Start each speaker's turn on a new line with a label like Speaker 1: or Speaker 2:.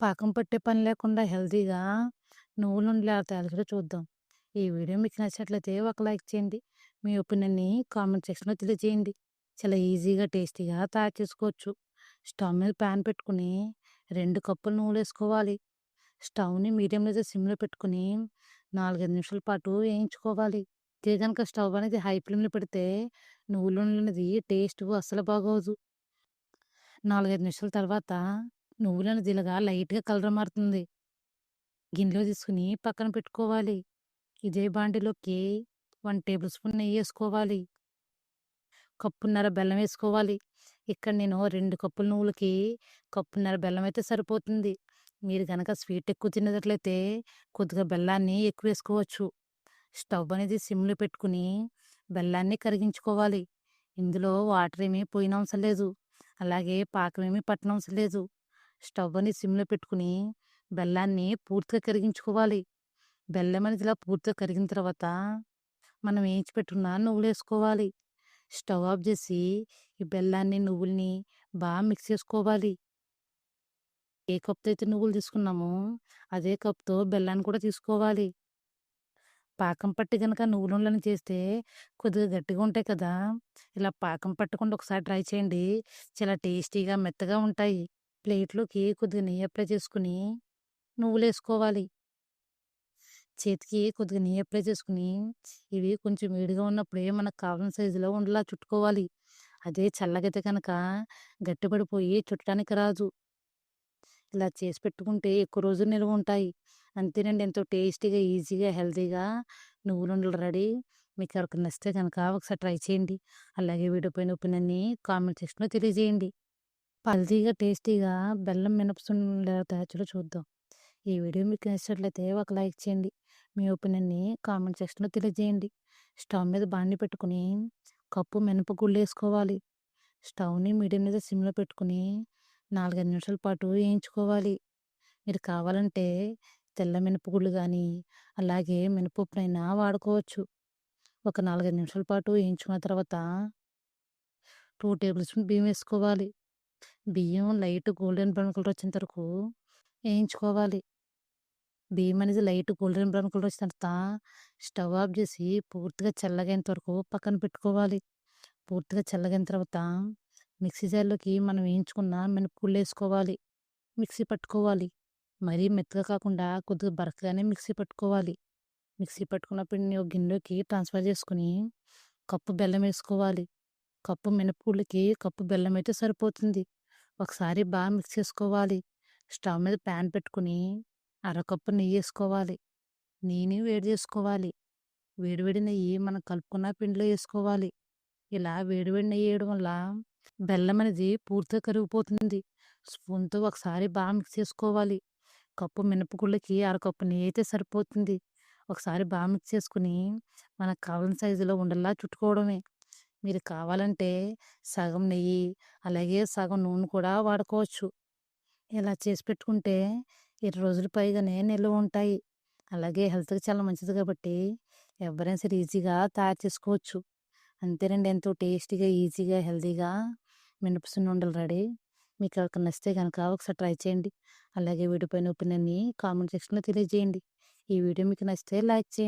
Speaker 1: పాకం పట్టే పని లేకుండా హెల్తీగా నువ్వులు నుండి తయారు చూద్దాం. ఈ వీడియో మీకు నచ్చినట్లయితే ఒక లైక్ చేయండి. మీ ఒపీనియన్‌ని కామెంట్ సెక్షన్‌లో తెలియజేయండి. చాలా ఈజీగా, టేస్టీగా తయారు చేసుకోవచ్చు. స్టవ్ మీద ప్యాన్ పెట్టుకొని రెండు కప్పులు నువ్వులు వేసుకోవాలి స్టవ్‌ని మీడియం లేదా సిమ్‌లో పెట్టుకొని 4, 5 నిమిషాల పాటు వేయించుకోవాలి. ఇదే కనుక స్టవ్ అనేది హై ఫ్లేమ్‌లో పెడితే నువ్వులో అనేది టేస్ట్ అస్సలు బాగోదు. 4, 5 నిమిషాల తర్వాత నువ్వులను ఇలాగా లైట్‌గా కలర్ మారుతుంది. గిన్నెలో తీసుకుని పక్కన పెట్టుకోవాలి. ఇదే బాండీలోకి 1 టేబుల్ స్పూన్ నెయ్యేసుకోవాలి. కప్పున్నర బెల్లం వేసుకోవాలి. ఇక్కడ నేను రెండు కప్పుల నువ్వులకి కప్పున్నర బెల్లం అయితే సరిపోతుంది. మీరు గనక స్వీట్ ఎక్కువ తినేటట్లయితే కొద్దిగా బెల్లాన్ని ఎక్కువ వేసుకోవచ్చు. స్టవ్ అనేది సిమ్‌లో పెట్టుకుని బెల్లాన్ని కరిగించుకోవాలి. ఇందులో వాటర్ ఏమీ పోయనవసరం లేదు. అలాగే పాకం ఏమీ పట్టనవసరం లేదు. స్టవ్ అని సిమ్‌లో పెట్టుకొని బెల్లాన్ని పూర్తిగా కరిగించుకోవాలి. బెల్లం అనేది ఇలా పూర్తిగా కరిగిన తర్వాత మనం వేయించి పెట్టుకున్న నువ్వులు వేసుకోవాలి స్టవ్ ఆఫ్ చేసి ఈ బెల్లాన్ని, నువ్వుల్ని బాగా మిక్స్ చేసుకోవాలి. ఏ కప్‌తో అయితే నువ్వులు తీసుకున్నామో అదే కప్‌తో బెల్లాన్ని కూడా తీసుకోవాలి. పాకం పట్టి కనుక నువ్వులని చేస్తే కొద్దిగా గట్టిగా ఉంటాయి కదా! ఇలా పాకం పట్టకుండా ఒకసారి ట్రై చేయండి. చాలా టేస్టీగా, మెత్తగా ఉంటాయి. ప్లేట్‌లోకి కొద్దిగా నెయ్యి అప్లై చేసుకొని నువ్వులేసుకోవాలి. చేతికి కొద్దిగా నెయ్యి అప్లై చేసుకుని ఇవి కొంచెం వేడిగా ఉన్నప్పుడే మనకు కావాల్సిన సైజులో ఉండలా చుట్టుకోవాలి. అదే చల్లగైతే కనుక గట్టిపడిపోయి చుట్టడానికి రాదు. ఇలా చేసి పెట్టుకుంటే ఎక్కువ రోజులు నిల్వ ఉంటాయి. అంతేనండి ఎంతో టేస్టీగా, ఈజీగా, హెల్తీగా నువ్వులుండలు రెడీ. మీకు ఎవరికి నచ్చితే కనుక ఒకసారి ట్రై చేయండి. అలాగే వీడియో పైన ఒపీనియన్‌ని కామెంట్ సెక్షన్‌లో తెలియజేయండి. హెల్తీగా, టేస్టీగా బెల్లం మినపసుండలు ఎలా తయారు చూద్దాం. ఈ వీడియో మీకు నచ్చినట్లయితే ఒక లైక్ చేయండి. మీ ఒపీనియన్‌ని కామెంట్ సెక్షన్‌లో తెలియజేయండి. స్టవ్ మీద బాండీ పెట్టుకొని కప్పు మినపగుళ్ళేసుకోవాలి. స్టవ్‌ని మీడియం లేదా సిమ్‌లో పెట్టుకొని 4, 5 నిమిషాల పాటు వేయించుకోవాలి. మీరు కావాలంటే తెల్ల మినపగుళ్ళు గానీ, అలాగే మినపప్పునైనా వాడుకోవచ్చు. ఒక 4, 5 నిమిషాల పాటు వేయించుకున్న తర్వాత 2 టేబుల్ స్పూన్ బియ్యం వేసుకోవాలి. బియ్యం లైట్ గోల్డెన్ బ్రౌన్ కలర్ వచ్చేంత వరకు వేయించుకోవాలి. బియ్యం అనేది లైట్ గోల్డెన్ బ్రౌన్ కలర్ వచ్చిన తర్వాత స్టవ్ ఆఫ్ చేసి పూర్తిగా చల్లగైన వరకు పక్కన పెట్టుకోవాలి. పూర్తిగా చల్లగైన తర్వాత మిక్సీ జార్‌లోకి మనం వేయించుకున్న మినపగుళ్ళేసుకోవాలి. మిక్సీ పట్టుకోవాలి. మరీ మెత్తగా కాకుండా కొద్దిగా బరకగానే మిక్సీ పట్టుకోవాలి. మిక్సీ పట్టుకున్న పిండిని ఒక గిన్నెలోకి ట్రాన్స్‌ఫర్ చేసుకొని కప్పు బెల్లం వేసుకోవాలి. కప్పు మినపగుళ్ళకి కప్పు బెల్లం అయితే సరిపోతుంది. ఒకసారి బాగా మిక్స్ చేసుకోవాలి. స్టవ్ మీద ప్యాన్ పెట్టుకొని అరకప్పు నెయ్యేసుకోవాలి. నెయ్యిని వేడి చేసుకోవాలి. వేడివేడి నెయ్యి మనం కలుపుకున్న పిండిలో వేసుకోవాలి. ఇలా వేడివేడి నెయ్యి వేయడం వల్ల బెల్లం అనేది పూర్తిగా కరిగిపోతుంది. స్పూన్‌తో ఒకసారి బాగా మిక్స్ చేసుకోవాలి. కప్పు మినపగుళ్ళకి అరకప్పు నెయ్యి అయితే సరిపోతుంది. ఒకసారి బాగా మిక్స్ చేసుకొని మనకు కావాల్సిన సైజులో ఉండల్లా చుట్టుకోవడమే. మీరు కావాలంటే సగం నెయ్యి, అలాగే సగం నూనె కూడా వాడుకోవచ్చు. ఇలా చేసి పెట్టుకుంటే 20 రోజులు పైగానే నిల్వ ఉంటాయి. అలాగే హెల్త్‌కి చాలా మంచిది కాబట్టి ఎవరైనా సరే ఈజీగా తయారు చేసుకోవచ్చు. అంతేనండి ఎంతో టేస్టీగా, ఈజీగా, హెల్తీగా మినపసున్నుండలు రెడీ. మీకు ఎవరికి నచ్చితే కనుక ఒకసారి ట్రై చేయండి. అలాగే వీడియో పైన ఒపీనియన్‌ని కామెంట్ సెక్షన్‌లో తెలియజేయండి. ఈ వీడియో మీకు నచ్చితే లైక్ చేయండి.